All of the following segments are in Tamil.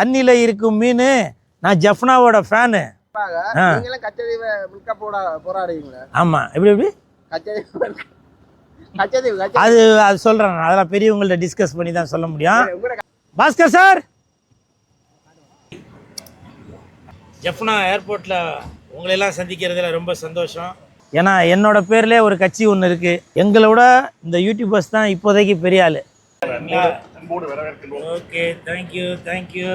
தண்ணியில் இருக்கும் மீன். நான் ஜஃப்னாவோட ஃபேனு ஆமாம் எப்படி அது அது சொல்கிறேன் நான். அதெல்லாம் பெரியவங்கள்ட்ட டிஸ்கஸ் பண்ணி தான் சொல்ல முடியும். பாஸ்கர் சார்! ஜஃப்னா ஏர்போர்ட்டில் உங்களெல்லாம் சந்திக்கிறதுல ரொம்ப சந்தோஷம். ஏன்னா என்னோட பேர்லேயே ஒரு கட்சி ஒன்று இருக்குது எங்களை விட இந்த யூடியூபர்ஸ் தான் இப்போதைக்கு பெரிய ஆள். ஓகே தேங்க்யூ தேங்க்யூ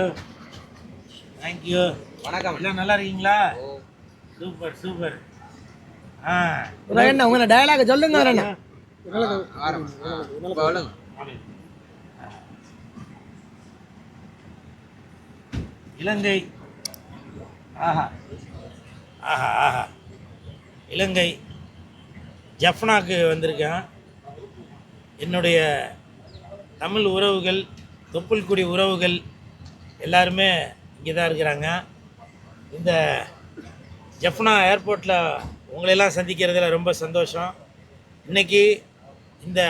தேங்க்யூ வணக்கம். எல்லாம் நல்லா இருக்கீங்களா? சூப்பர் சூப்பர் ஆ. என்ன உங்களை டயலாக சொல்லுங்க என்ன இலங்கை. ஆஹா. ஆஹா ஆஹா. இலங்கை. ஜஃப்னாக்கு வந்திருக்கேன். என்னுடைய தமிழ் உறவுகள் தொப்புள்குடி உறவுகள் எல்லாருமே இங்கே தான் இருக்கிறாங்க. இந்த ஜஃப்னா ஏர்போர்ட்டில் உங்களையெல்லாம் சந்திக்கிறதுல ரொம்ப சந்தோஷம். இன்றைக்கி இந்த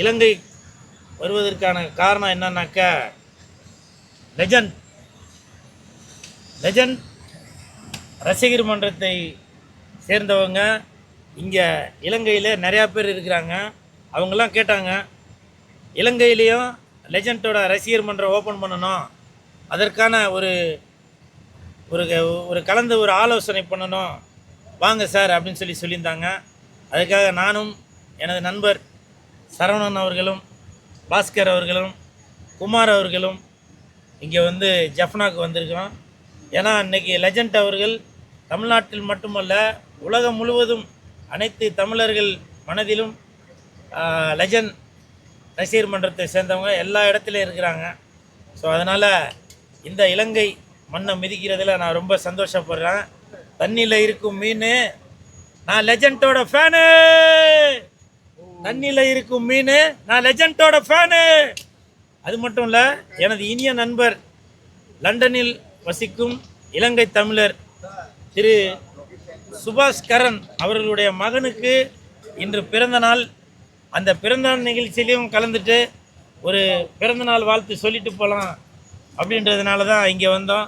இலங்கை வருவதற்கான காரணம் என்னன்னாக்கா லெஜண்ட் லெஜண்ட் ரசிகர் மன்றத்தை சேர்ந்தவங்க. இங்கே இலங்கையில் நிறையா பேர் இருக்கிறாங்க. அவங்கெல்லாம் கேட்டாங்க இலங்கையிலையும் லெஜண்டோட ரசிகர் மன்றம் ஓப்பன் பண்ணணும். அதற்கான ஒரு ஒரு ஒரு கலந்து ஒரு ஆலோசனை பண்ணணும். வாங்க சார் அப்படின்னு சொல்லி சொல்லியிருந்தாங்க. அதுக்காக நானும் எனது நண்பர் சரவணன் அவர்களும் பாஸ்கர் அவர்களும் குமார் அவர்களும் இங்கே வந்து ஜஃப்னாக்கு வந்திருக்கிறோம் ஏன்னா இன்னைக்கு லெஜண்ட் அவர்கள் தமிழ்நாட்டில் மட்டுமல்ல உலகம் முழுவதும் அனைத்து தமிழர்கள் மனதிலும் லெஜண்ட் ரசிகர் மன்றத்தை சேர்ந்தவங்க எல்லா இடத்துலையும் இருக்கிறாங்க. ஸோ அதனால் இந்த இலங்கை மண்ணை மிதிக்கிறதுல நான் ரொம்ப சந்தோஷப்படுறேன். தண்ணியில் இருக்கும் மீன் நான் லெஜண்டோட ஃபேனு தண்ணியில் இருக்கும் மீன் நான் லெஜண்டோட ஃபேனு அது மட்டும் இல்லை எனது இனிய நண்பர் லண்டனில் வசிக்கும் இலங்கை தமிழர் திரு சுபாஷ் கரன் அவர்களுடைய மகனுக்கு இன்று பிறந்த நாள் அந்த பிறந்தநாள் நிகழ்ச்சியிலையும் கலந்துட்டு ஒரு பிறந்தநாள் வாழ்த்து சொல்லிட்டு போகலாம் அப்படின்றதுனால தான் இங்கே வந்தோம்.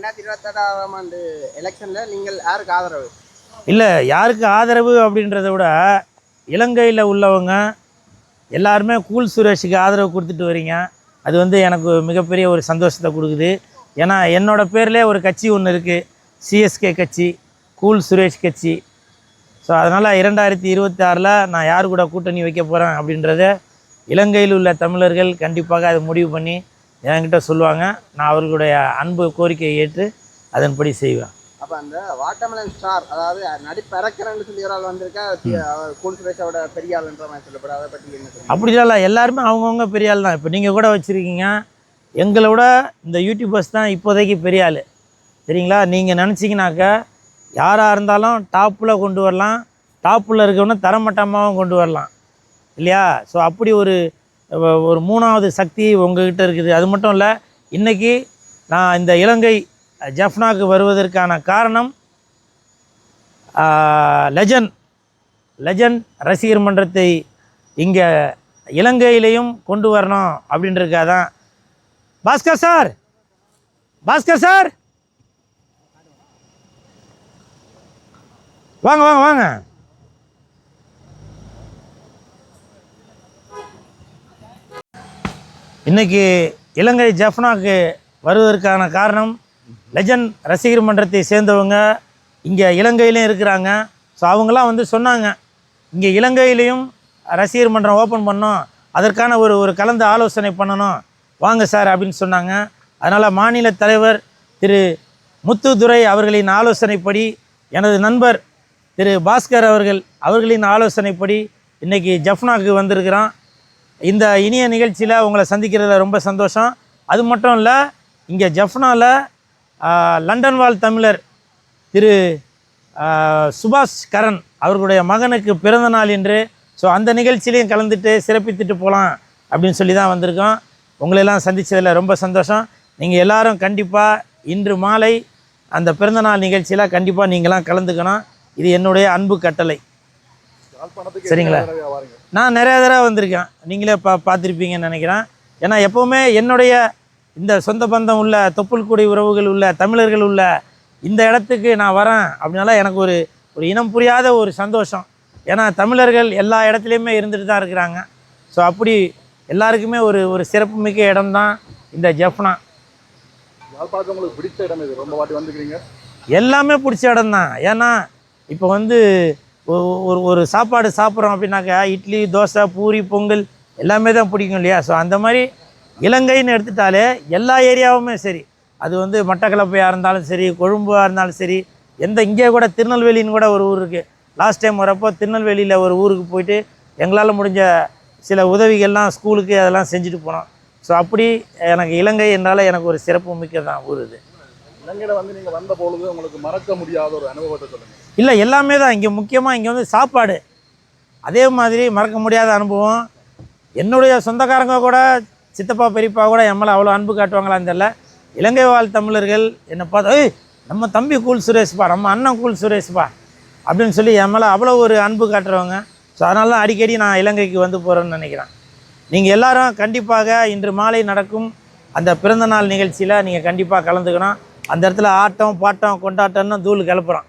ரெண்டாயிரத்தி இருபத்தெட்டாம் ஆண்டு எலெக்ஷனில் நீங்கள் யாருக்கு ஆதரவு? இல்லை யாருக்கு ஆதரவு அப்படின்றத விட இலங்கையில் உள்ளவங்க எல்லாருமே கூல் சுரேஷுக்கு ஆதரவு கொடுத்துட்டு வரீங்க. அது வந்து எனக்கு மிகப்பெரிய ஒரு சந்தோஷத்தை கொடுக்குது. ஏன்னா என்னோட பேர்லேயே ஒரு கட்சி ஒன்று இருக்குது சிஎஸ்கே கட்சி கூல் சுரேஷ் கட்சி. ஸோ அதனால் இரண்டாயிரத்தி இருபத்தி ஆறில் நான் யார் கூட கூட்டணி வைக்க போகிறேன் அப்படின்றத இலங்கையில் உள்ள தமிழர்கள் கண்டிப்பாக அதை முடிவு பண்ணி என்கிட்ட சொல்லுவாங்க நான் அவர்களுடைய அன்பு கோரிக்கையை ஏற்று அதன்படி செய்வேன். அப்ப அந்த வாட்டர்மெலன் ஸ்டார் அதாவது நடிப்பறக்கிறன்னு சொல்லி ஒரு ஆள் வந்திருக்கா பெரிய ஆளுன்ற மாதிரி சொல்லப்படும் அதை பற்றி என்ன சொல்லுங்க அப்படிலாம் இல்லை எல்லாருமே அவங்கவுங்க பெரிய ஆள் தான் இப்போ நீங்கள் கூட வச்சுருக்கீங்க எங்களை விட இந்த யூடியூபர்ஸ் தான் இப்போதைக்கு பெரிய ஆள். சரிங்களா? நீங்கள் நினச்சிங்கனாக்கா யாராக இருந்தாலும் டாப்பில் கொண்டு வரலாம். டாப்பில் இருக்கவன தரமட்டமாகவும் கொண்டு வரலாம். இல்லையா? ஸோ அப்படி ஒரு ஒரு மூணாவது சக்தி உங்ககிட்ட இருக்குது. அது மட்டும் இல்லை இன்றைக்கி நான் இந்த இலங்கை ஜஃப்னாக்கு வருவதற்கான காரணம் லெஜண்ட் லெஜண்ட் ரசிகர் மன்றத்தை இங்கே இலங்கையிலையும் கொண்டு வரணும் அப்படின்றதுக்காக தான். பாஸ்கர் சார்! பாஸ்கர் சார்! வாங்க வாங்க வாங்க. இன்றைக்கி இலங்கை ஜஃப்னாக்கு வருவதற்கான காரணம் லெஜண்ட் ரசிகர் மன்றத்தை சேர்ந்தவங்க இங்கே இலங்கையிலையும் இருக்கிறாங்க. ஸோ அவங்களாம் வந்து சொன்னாங்க. இங்கே இலங்கையிலையும் ரசிகர் மன்றம் ஓப்பன் பண்ணோம். அதற்கான ஒரு ஒரு கலந்து ஆலோசனை பண்ணணும். வாங்க சார் அப்படின்னு சொன்னாங்க. அதனால் மாநில தலைவர் திரு முத்துதுரை அவர்களின் ஆலோசனைப்படி எனது நண்பர் திரு பாஸ்கர் அவர்கள் அவர்களின் ஆலோசனைப்படி இன்றைக்கி ஜஃப்னாக்கு வந்திருக்கிறான். இந்த இனிய நிகழ்ச்சியில் உங்களை சந்திக்கிறதுல ரொம்ப சந்தோஷம். அது மட்டும் இல்லை இங்கே ஜஃப்னாவில் லண்டன் வாழ் தமிழர் திரு சுபாஷ் கரண் அவர்களுடைய மகனுக்கு பிறந்த நாள் என்று ஸோ அந்த நிகழ்ச்சியிலையும் கலந்துட்டு சிறப்பித்துட்டு போகலாம் அப்படின்னு சொல்லி தான் வந்திருக்கோம். உங்களெல்லாம் சந்தித்ததில் ரொம்ப சந்தோஷம். நீங்கள் எல்லோரும் கண்டிப்பாக இன்று மாலை அந்த பிறந்தநாள் நிகழ்ச்சியில் கண்டிப்பாக நீங்களாம் கலந்துக்கணும். இது என்னுடைய அன்பு கட்டளை. சரிங்களா? நான் நிறைய தடவை வந்திருக்கேன். நீங்களே பா பார்த்துருப்பீங்கன்னு நினைக்கிறேன். ஏன்னா எப்போவுமே என்னுடைய இந்த சொந்த பந்தம் உள்ள தொப்புள்குடி உறவுகள் உள்ள தமிழர்கள் உள்ள இந்த இடத்துக்கு நான் வரேன் அப்படின்னால எனக்கு ஒரு ஒரு இனம் புரியாத ஒரு சந்தோஷம். ஏன்னா தமிழர்கள் எல்லா இடத்துலையுமே இருந்துட்டு தான் இருக்கிறாங்க. ஸோ அப்படி எல்லாருக்குமே ஒரு ஒரு சிறப்புமிக்க இடம் தான் இந்த ஜெஃப்னா. உங்களுக்கு பிடிச்ச இடம் இது ரொம்ப வாட்டி வந்துக்கிறீங்க எல்லாமே பிடிச்ச இடம் தான் ஏன்னா இப்போ வந்து ஒரு ஒரு சாப்பாடு சாப்பிட்றோம் அப்படின்னாக்கா இட்லி தோசை பூரி பொங்கல் எல்லாமே தான் பிடிக்கும் இல்லையா? ஸோ அந்த மாதிரி இலங்கைன்னு எடுத்துட்டாலே எல்லா ஏரியாவுமே சரி. அது வந்து மட்டக்களப்பையாக இருந்தாலும் சரி கொழும்பாக இருந்தாலும் சரி எந்த இங்கே கூட திருநெல்வேலின்னு கூட ஒரு ஊர் இருக்குது லாஸ்ட் டைம் வரப்போ திருநெல்வேலியில் ஒரு ஊருக்கு போயிட்டு எங்களால் முடிஞ்ச சில உதவிகள்லாம் ஸ்கூலுக்கு அதெல்லாம் செஞ்சுட்டு போனோம். ஸோ அப்படி எனக்கு இலங்கை என்றால் எனக்கு ஒரு சிறப்பு மிக்க தான் ஊர் இது. இலங்கையில வந்து நீங்க வந்த பொழுது உங்களுக்கு மறக்க முடியாத ஒரு அனுபவத்தை சொல்லுங்க. இல்லை எல்லாமே தான். இங்கே முக்கியமாக இங்கே வந்து சாப்பாடு. அதே மாதிரி மறக்க முடியாத அனுபவம். என்னுடைய சொந்தக்காரங்க கூட சித்தப்பா பெரியப்பா கூட என் அவ்வளோ அன்பு காட்டுவாங்களான்னு தெரியல. இலங்கை வாழ் தமிழர்கள் என்னை பார்த்து ஏய் நம்ம தம்பி கூல் சுரேஷ்பா நம்ம அண்ணன் கூல் சுரேஷ்பா அப்படின்னு சொல்லி என் மேலே அவ்வளோ ஒரு அன்பு காட்டுறவங்க. ஸோ அதனால தான் அடிக்கடி நான் இலங்கைக்கு வந்து போகிறேன்னு நினைக்கிறேன். நீங்கள் எல்லாரும் கண்டிப்பாக இன்று மாலை நடக்கும் அந்த பிறந்தநாள் நிகழ்ச்சியில் நீங்கள் கண்டிப்பாக கலந்துக்கணும். அந்த இடத்துல ஆட்டம் பாட்டம் கொண்டாட்டம்னு தூள் கிளப்புறோம்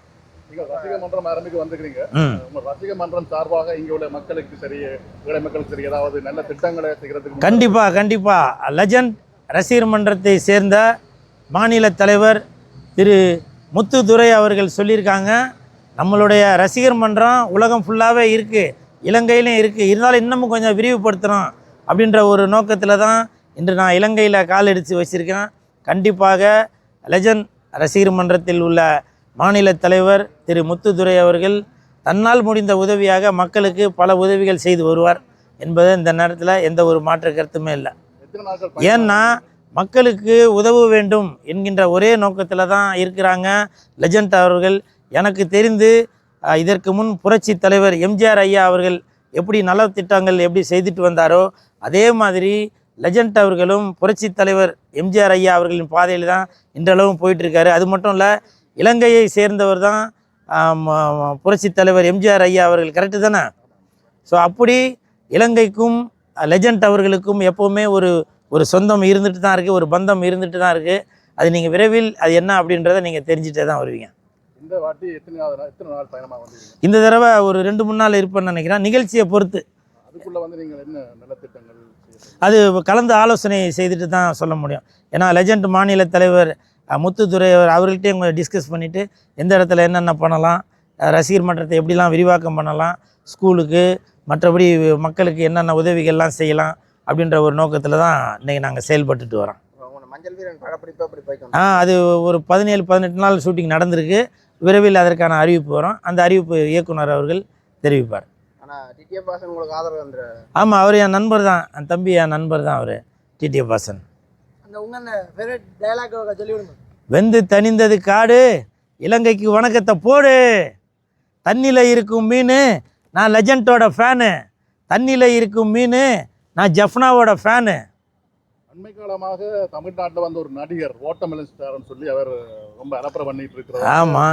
நீங்க ரசிக மன்றம் ஆரம்பிக்க வந்துக்கிறீங்க ம். உங்க ரசிக மன்றம் சார்பாக இங்க உள்ள மக்களுக்கு சரி ஏழை மக்களுக்கு சரி ஏதாவது நல்ல திட்டங்களை செய்யறதுக்கு கண்டிப்பாக கண்டிப்பாக லெஜண்ட் ரசிகர் மன்றத்தை சேர்ந்த மாநில தலைவர் திரு முத்துதுரை அவர்கள் சொல்லியிருக்காங்க. நம்மளுடைய ரசிகர் மன்றம் உலகம் ஃபுல்லாகவே இருக்குது இலங்கையிலும் இருக்குது இருந்தாலும் இன்னமும் கொஞ்சம் விரிவுபடுத்தணும் அப்படின்ற ஒரு நோக்கத்தில் தான் இன்று நான் இலங்கையில் கால் எடுத்து வச்சுருக்கேன் கண்டிப்பாக லெஜண்ட் ரசிகர் மன்றத்தில் உள்ள மாநில தலைவர் திரு முத்துதுரை அவர்கள் தன்னால் முடிந்த உதவியாக மக்களுக்கு பல உதவிகள் செய்து வருவார் என்பது இந்த நேரத்தில் எந்த ஒரு மாற்று கருத்துமே இல்லை? ஏன்னா மக்களுக்கு உதவ வேண்டும் என்கின்ற ஒரே நோக்கத்தில் தான் இருக்கிறாங்க லெஜண்ட் அவர்கள் எனக்கு தெரிந்து இதற்கு முன் புரட்சி தலைவர் எம்ஜிஆர் ஐயா அவர்கள் எப்படி நலத்திட்டங்கள் எப்படி செய்துட்டு வந்தாரோ அதே மாதிரி லெஜண்ட் அவர்களும் புரட்சி தலைவர் எம்ஜிஆர் ஐயா அவர்களின் பாதையில் தான் இன்றளவும் போயிட்டு இருக்காரு அது மட்டும் இல்லை இலங்கையை சேர்ந்தவர் தான் புரட்சி தலைவர் எம்ஜிஆர் ஐயா அவர்கள் கரெக்டு தானே? ஸோ அப்படி இலங்கைக்கும் லெஜண்ட் அவர்களுக்கும் எப்போவுமே ஒரு ஒரு சொந்தம் இருந்துட்டு தான் இருக்குது ஒரு பந்தம் இருந்துட்டு தான் இருக்குது அது நீங்கள் விரைவில் அது என்ன அப்படின்றத நீங்கள் தெரிஞ்சுட்டே தான் வருவீங்க. இந்த வாட்டி எத்தனை நாள் எத்தனை இந்த தடவை ஒரு ரெண்டு மூணு நாள் இருப்பேன்னு நினைக்கிறேன். நிகழ்ச்சியை பொறுத்து. அதுக்குள்ள வந்து நீங்க என்ன நல்ல திட்டங்கள் செய்ய அது கலந்து ஆலோசனை செய்துட்டு தான் சொல்ல முடியும். ஏன்னா லெஜண்ட் மாநில தலைவர் முத்துதுரை அவர் அவர்கள்ட்டையும் கொஞ்சம் டிஸ்கஸ் பண்ணிவிட்டு எந்த இடத்துல என்னென்ன பண்ணலாம் ரசிகர் மன்றத்தை எப்படிலாம் விரிவாக்கம் பண்ணலாம் ஸ்கூலுக்கு மற்றபடி மக்களுக்கு என்னென்ன உதவிகள்லாம் செய்யலாம் அப்படின்ற ஒரு நோக்கத்தில் தான் இன்றைக்கி நாங்கள் செயல்பட்டுட்டு வரோம். ஆ அது ஒரு பதினேழு பதினெட்டு நாள் ஷூட்டிங் நடந்திருக்கு. விரைவில் அதற்கான அறிவிப்பு வரும். அந்த அறிவிப்பு இயக்குனர் அவர்கள் தெரிவிப்பார். பாசன் உங்களுக்கு ஆதரவு வந்துரு ஆமாம் அவர் என் நண்பர் தான். என் தம்பி என் நண்பர் தான் அவர் டிடிஎஃப் வாசன் அந்த உங்க ஃபேவரட் டயலாக் சொல்லி விடுங்க. வெந்து தணிந்தது காடு இலங்கைக்கு வணக்கத்தை போடு. தண்ணியில் இருக்கும் மீன் நான் லெஜண்டோட ஃபேனு. தண்ணியில் இருக்கும் மீன் நான் ஜஃப்னாவோட ஃபேனு. அண்மை காலமாக தமிழ்நாட்டுல வந்து ஒரு நடிகர் ஓட்டமிழன் ஸ்டார்னு சொல்லி அவர் ரொம்ப அலப்பறை பண்ணிட்டு இருக்கிறார் ஆமா.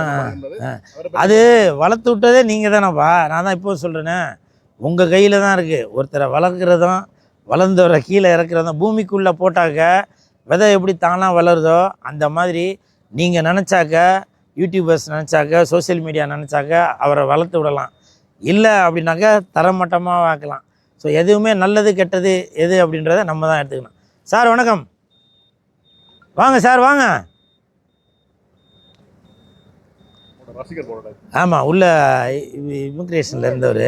அது வளர்த்து விட்டதே நீங்கள் தானேப்பா நான் தான் இப்போ சொல்கிறேனே உங்கள் கையில் தான் இருக்குது ஒருத்தரை வளர்க்குறதும் வளர்ந்தவரை கீழே இறக்குறதும் பூமிக்குள்ளே போட்டாக்க விதை எப்படி தானாக வளருதோ அந்த மாதிரி நீங்கள் நினச்சாக்க யூடியூபர்ஸ் நினச்சாக்க சோஷியல் மீடியா நினச்சாக்க அவரை வளர்த்து விடலாம். இல்லை அப்படின்னாக்க தரமட்டமாக ஆக்கலாம் ஸோ எதுவுமே நல்லது கெட்டது எது அப்படின்றத நம்ம தான் எடுத்துக்கணும். சார் வணக்கம். வாங்க சார் வாங்க. ஆமாம் உள்ள இமிக்ரேஷனில் இருந்தவர்.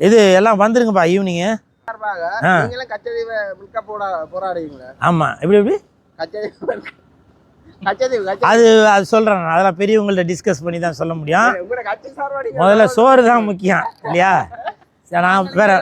இது எல்லாம் வந்துருங்கப்பா ஈவினிங்கு சார்பாக ஆ. நீங்களும் கச்சதீவை மில்க போட போராடுவீங்களா? ஆமாம் எப்படி எப்படி? அது அது சொல்கிறேன் அதெல்லாம் பெரியவங்கள்ட்ட டிஸ்கஸ் பண்ணி தான் சொல்ல முடியும். முதல்ல சோறு தான் முக்கியம் இல்லையா? நான் வேற